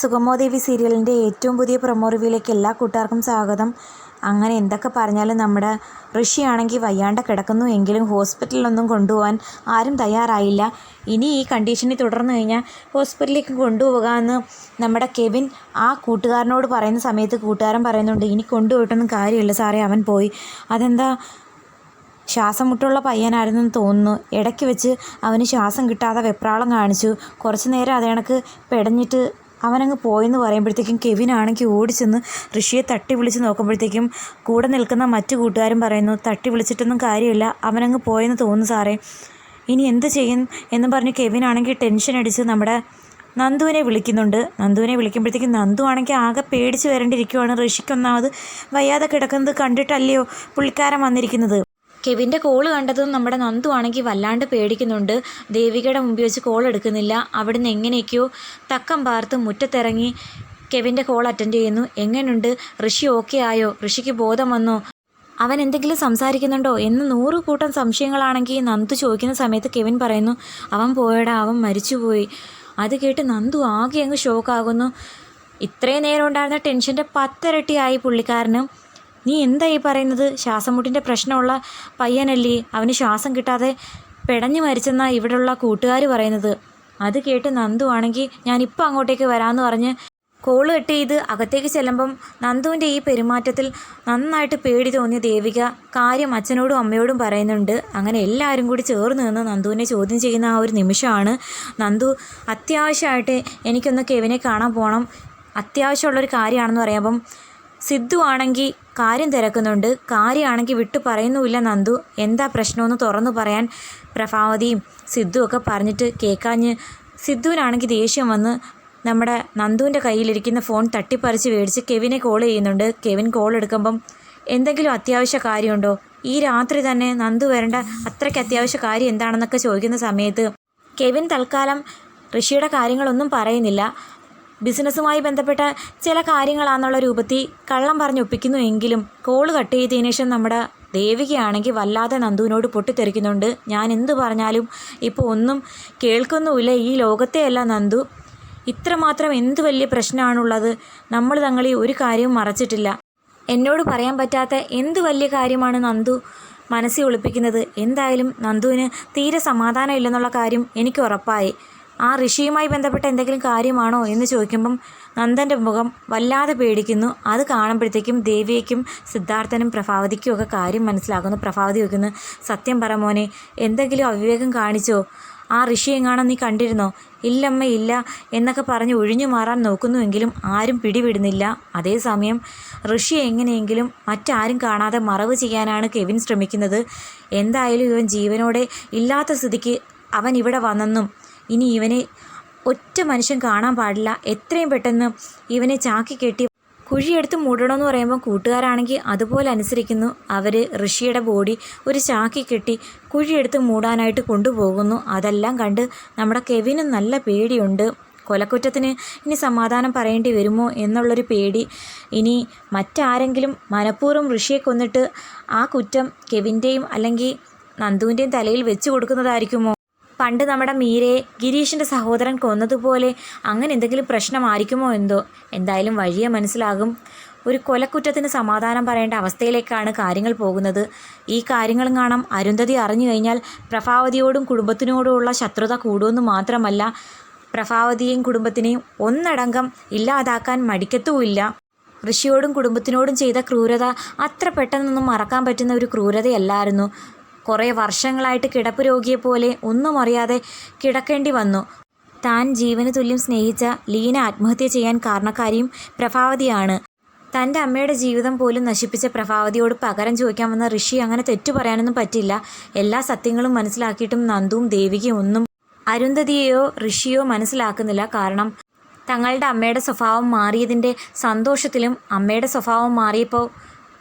സുഗമോദേവി സീരിയലിന്റെ ഏറ്റവും പുതിയ പ്രൊമോ റിവ്യൂയിലേക്ക് എല്ലാ കൂട്ടുകാർക്കും സ്വാഗതം. അങ്ങനെ എന്തൊക്കെ പറഞ്ഞാലും നമ്മുടെ ഋഷിയാണെങ്കിൽ വയ്യാണ്ട കിടക്കുന്നു എങ്കിലും ഹോസ്പിറ്റലിലൊന്നും കൊണ്ടുപോകാൻ ആരും തയ്യാറായില്ല. ഇനി ഈ കണ്ടീഷനിൽ തുടർന്നു കഴിഞ്ഞാൽ ഹോസ്പിറ്റലിലേക്ക് കൊണ്ടുപോകാമെന്ന് നമ്മുടെ കെവിൻ ആ കൂട്ടുകാരനോട് പറയുന്ന സമയത്ത് കൂട്ടുകാരൻ പറയുന്നുണ്ട് ഇനി കൊണ്ടുപോയിട്ടൊന്നും കാര്യമില്ല സാറേ അവൻ പോയി. അതെന്താ? ശ്വാസം മുട്ടുള്ള പയ്യനായിരുന്നെന്ന് തോന്നുന്നു. ഇടയ്ക്ക് വെച്ച് അവന് ശ്വാസം കിട്ടാതെ വെപ്രാളം കാണിച്ചു. കുറച്ച് നേരം അതേ കണക്ക് പെടഞ്ഞിട്ട് അവനങ്ങ് പോയെന്ന് പറയുമ്പോഴത്തേക്കും കെവിനാണെങ്കിൽ ഓടിച്ചെന്ന് ഋഷിയെ തട്ടി വിളിച്ച് നോക്കുമ്പോഴത്തേക്കും കൂടെ നിൽക്കുന്ന മറ്റു കൂട്ടുകാരും പറയുന്നു തട്ടി വിളിച്ചിട്ടൊന്നും കാര്യമില്ല അവനങ്ങ് പോയെന്ന് തോന്നുന്നു സാറേ. ഇനി എന്ത് ചെയ്യും? എന്ന് പറഞ്ഞ് കെവിൻ ആണെങ്കിൽ ടെൻഷൻ അടിച്ച് നമ്മുടെ നന്ദുവിനെ വിളിക്കുന്നുണ്ട്. നന്ദുവിനെ വിളിക്കുമ്പോഴത്തേക്കും നന്ദു ആണെങ്കിൽ ആകെ പേടിച്ച് വരേണ്ടിയിരിക്കുവാണ്. ഋഷിക്കൊന്നാമത് വയ്യാതെ കിടക്കുന്നത് കണ്ടിട്ടല്ലയോ പുള്ളിക്കാരൻ വന്നിരിക്കുന്നത്? കെവിന്റെ കോൾ കണ്ടതും നമ്മുടെ നന്ദു ആണെങ്കിൽ വല്ലാണ്ട് പേടിക്കുന്നുണ്ട്. ദേവികയുടെ മുമ്പിൽ വെച്ച് കോൾ എടുക്കുന്നില്ല. അവിടുന്ന് എങ്ങനെയൊക്കെയോ തക്കം പാർത്ത് മുറ്റത്തിറങ്ങി കെവിന്റെ കോൾ അറ്റൻഡ് ചെയ്യുന്നു. എങ്ങനെയുണ്ട് ഋഷി ഓക്കെ ആയോ? ഋഷിക്ക് ബോധം വന്നോ? അവൻ എന്തെങ്കിലും സംസാരിക്കുന്നുണ്ടോ? എന്ന് നൂറ് കൂട്ടം സംശയങ്ങളാണെങ്കിൽ നന്ദു ചോദിക്കുന്ന സമയത്ത് കെവിൻ പറയുന്നു അവൻ പോയടാ അവൻ മരിച്ചുപോയി. അത് കേട്ട് നന്ദു ആകെ അങ്ങ് ഷോക്കാകുന്നു ഇത്രയും നേരം ഉണ്ടായിരുന്ന ടെൻഷന്റെ പത്തിരട്ടിയായി പുള്ളിക്കാരന്. നീ എന്തായി പറയുന്നത്? ശ്വാസമുട്ടിന്റെ പ്രശ്നമുള്ള പയ്യനല്ലേ. അവന് ശ്വാസം കിട്ടാതെ പെടഞ്ഞു മരിച്ചെന്നാണ് ഇവിടെയുള്ള കൂട്ടുകാർ പറയുന്നത്. അത് കേട്ട് നന്ദു ആണെങ്കിൽ ഞാനിപ്പോൾ അങ്ങോട്ടേക്ക് വരാമെന്ന് പറഞ്ഞ് കോൾ കട്ട് ചെയ്ത് അകത്തേക്ക് ചെല്ലുമ്പം നന്ദുവിന്റെ ഈ പെരുമാറ്റത്തിൽ നന്നായിട്ട് പേടി തോന്നിയ ദേവിക കാര്യം അച്ഛനോടും അമ്മയോടും പറയുന്നുണ്ട്. അങ്ങനെ എല്ലാവരും കൂടി ചേർന്ന് നിന്ന് നന്ദുവിനെ ചോദ്യം ചെയ്യുന്ന ആ ഒരു നിമിഷമാണ് നന്ദു അത്യാവശ്യമായിട്ട് എനിക്കൊന്ന് കെവിനെ കാണാൻ പോകണം അത്യാവശ്യമുള്ളൊരു കാര്യമാണെന്ന് പറയുമ്പം സിദ്ധു ആണെങ്കിൽ കാര്യം തിരക്കുന്നുണ്ട്. കാര്യമാണെങ്കിൽ വിട്ടു പറയുന്നുമില്ല നന്ദു. എന്താ പ്രശ്നമെന്ന് തുറന്നു പറയാൻ പ്രഭാവതിയും സിദ്ധു ഒക്കെ പറഞ്ഞിട്ട് കേൾക്കാഞ്ഞ് സിദ്ധുവിനാണെങ്കിൽ ദേഷ്യം വന്ന് നമ്മുടെ നന്ദുവിന്റെ കയ്യിലിരിക്കുന്ന ഫോൺ തട്ടിപ്പറിച്ച് മേടിച്ച് കെവിനെ കോൾ ചെയ്യുന്നുണ്ട്. കെവിൻ കോൾ എടുക്കുമ്പം എന്തെങ്കിലും അത്യാവശ്യ കാര്യമുണ്ടോ? ഈ രാത്രി തന്നെ നന്ദു വരേണ്ട അത്രയ്ക്ക് അത്യാവശ്യ കാര്യം എന്താണെന്നൊക്കെ ചോദിക്കുന്ന സമയത്ത് കെവിൻ തൽക്കാലം ഋഷിയുടെ കാര്യങ്ങളൊന്നും പറയുന്നില്ല. ബിസിനസ്സുമായി ബന്ധപ്പെട്ട ചില കാര്യങ്ങളാണെന്നുള്ള രൂപത്തിൽ കള്ളം പറഞ്ഞൊപ്പിക്കുന്നു എങ്കിലും കോൾ കട്ട് ചെയ്തതിനു ശേഷം നമ്മുടെ ദേവികയാണെങ്കിൽ വല്ലാതെ നന്ദുവിനോട് പൊട്ടിത്തെറിക്കുന്നുണ്ട്. ഞാൻ എന്തു പറഞ്ഞാലും ഇപ്പോൾ ഒന്നും കേൾക്കുന്നുമില്ല. ഈ ലോകത്തെയല്ല നന്ദു. ഇത്രമാത്രം എന്ത് വലിയ പ്രശ്നമാണുള്ളത്? നമ്മൾ തങ്ങളീ ഒരു കാര്യവും മറച്ചിട്ടില്ല. എന്നോട് പറയാൻ പറ്റാത്ത എന്ത് വലിയ കാര്യമാണ് നന്ദു മനസ്സിൽ ഒളിപ്പിക്കുന്നത്? എന്തായാലും നന്ദുവിന് തീരെ സമാധാനം ഇല്ലെന്നുള്ള കാര്യം എനിക്ക് ഉറപ്പായി. ആ ഋഷിയുമായി ബന്ധപ്പെട്ട എന്തെങ്കിലും കാര്യമാണോ എന്ന് ചോദിക്കുമ്പം നന്ദന്റെ മുഖം വല്ലാതെ പേടിക്കുന്നു. അത് കാണുമ്പോഴത്തേക്കും ദേവിയേക്കും സിദ്ധാർത്ഥനും പ്രഭാവതിക്കും ഒക്കെ കാര്യം മനസ്സിലാകുന്നു പ്രഭാവതി വയ്ക്കുന്നു സത്യം പറ മോനെ എന്തെങ്കിലും അവിവേകം കാണിച്ചോ? ആ ഋഷി എങ്ങാണോ നീ കണ്ടിരുന്നോ? ഇല്ലമ്മ ഇല്ല എന്നൊക്കെ പറഞ്ഞ് ഒഴിഞ്ഞു മാറാൻ നോക്കുന്നുവെങ്കിലും ആരും പിടിവിടുന്നില്ല. അതേസമയം ഋഷി എങ്ങനെയെങ്കിലും മറ്റാരും കാണാതെ മറവ് ചെയ്യാനാണ് കെവിൻ ശ്രമിക്കുന്നത്. എന്തായാലും ഇവൻ ജീവനോടെ ഇല്ലാത്ത സ്ഥിതിക്ക് അവൻ ഇവിടെ വന്നെന്നും ഇനി ഇവനെ ഒറ്റ മനുഷ്യൻ കാണാൻ പാടില്ല. എത്രയും പെട്ടെന്ന് ഇവനെ ചാക്കി കെട്ടി കുഴിയെടുത്ത് മൂടണമെന്ന് പറയുമ്പോൾ കൂട്ടുകാരാണെങ്കിൽ അതുപോലെ അനുസരിക്കുന്നു. അവർ ഋഷിയുടെ ബോഡി ഒരു ചാക്കി കെട്ടി കുഴിയെടുത്ത് മൂടാനായിട്ട് കൊണ്ടുപോകുന്നു. അതെല്ലാം കണ്ട് നമ്മുടെ കെവിനും നല്ല പേടിയുണ്ട്. കൊലക്കുറ്റത്തിന് ഇനി സമാധാനം പറയേണ്ടി വരുമോ എന്നുള്ളൊരു പേടി. ഇനി മറ്റാരെങ്കിലും മനഃപൂർവം ഋഷിയെ കൊന്നിട്ട് ആ കുറ്റം കെവിന്റെയും അല്ലെങ്കിൽ നന്ദുവിന്റെയും തലയിൽ വെച്ച് കൊടുക്കുന്നതായിരിക്കുമോ? പണ്ട് നമ്മുടെ മീരയെ ഗിരീഷിന്റെ സഹോദരൻ കൊന്നതുപോലെ അങ്ങനെ എന്തെങ്കിലും പ്രശ്നമായിരിക്കുമോ എന്തോ? എന്തായാലും വഴിയെ മനസ്സിലാകും. ഒരു കൊലക്കുറ്റത്തിന് സമാധാനം പറയേണ്ട അവസ്ഥയിലേക്കാണ് കാര്യങ്ങൾ പോകുന്നത്. ഈ കാര്യങ്ങളും കാണാം. അരുന്ധതി അറിഞ്ഞു കഴിഞ്ഞാൽ പ്രഭാവതിയോടും കുടുംബത്തിനോടുമുള്ള ശത്രുത കൂടുമെന്ന് മാത്രമല്ല പ്രഭാവതിയെയും കുടുംബത്തിനെയും ഒന്നടങ്കം ഇല്ലാതാക്കാൻ മടിക്കത്തുമില്ല. ഋഷിയോടും കുടുംബത്തിനോടും ചെയ്ത ക്രൂരത അത്ര പെട്ടെന്നൊന്നും മറക്കാൻ പറ്റുന്ന ഒരു ക്രൂരതയല്ലായിരുന്നു. കുറേ വർഷങ്ങളായിട്ട് കിടപ്പ് രോഗിയെ പോലെ ഒന്നും അറിയാതെ കിടക്കേണ്ടി വന്നു. താൻ ജീവന് തുല്യം സ്നേഹിച്ച ലീന ആത്മഹത്യ ചെയ്യാൻ കാരണക്കാരിയും പ്രഭാവതിയാണ്. തന്റെ അമ്മയുടെ ജീവിതം പോലും നശിപ്പിച്ച പ്രഭാവതിയോട് പകരം ചോദിക്കാൻ വന്ന ഋഷി അങ്ങനെ തെറ്റു പറയാനൊന്നും പറ്റില്ല. എല്ലാ സത്യങ്ങളും മനസ്സിലാക്കിയിട്ടും നന്ദുവും ദേവികയും ഒന്നും അരുന്ധതിയെയോ ഋഷിയോ മനസ്സിലാക്കുന്നില്ല. കാരണം തങ്ങളുടെ അമ്മയുടെ സ്വഭാവം മാറിയതിന്റെ സന്തോഷത്തിലും അമ്മയുടെ സ്വഭാവം മാറിയപ്പോൾ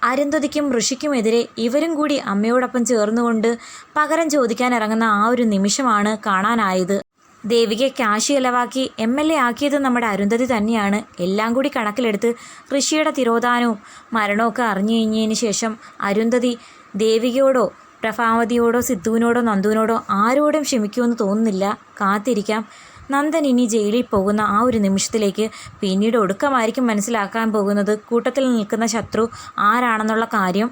അരുന്ധതിക്കും ഋഷിക്കുമെതിരെ ഇവരും കൂടി അമ്മയോടൊപ്പം ചേർന്നുകൊണ്ട് പകരം ചോദിക്കാൻ ഇറങ്ങുന്ന ആ ഒരു നിമിഷമാണ് കാണാനായത്. ദേവികയെ കാശി ഇലവാക്കി എം എൽ എ ആക്കിയത് നമ്മുടെ അരുന്ധതി തന്നെയാണ്. എല്ലാം കൂടി കണക്കിലെടുത്ത് ഋഷിയുടെ തിരോധാനവും മരണമൊക്കെ അറിഞ്ഞു കഴിഞ്ഞതിന് ശേഷം അരുന്ധതി ദേവികയോടോ പ്രഭാവതിയോടോ സിദ്ധുവിനോടോ നന്ദുവിനോടോ ആരോടും ക്ഷമിക്കുമെന്ന് തോന്നുന്നില്ല. കാത്തിരിക്കാം. നന്ദൻ ഇനി ജയിലിൽ പോകുന്ന ആ ഒരു നിമിഷത്തിലേക്ക് പിന്നീട് ഒടുക്കമായിരിക്കും മനസ്സിലാക്കാൻ പോകുന്നത് കൂട്ടത്തിൽ നിൽക്കുന്ന ശത്രു ആരാണെന്നുള്ള കാര്യം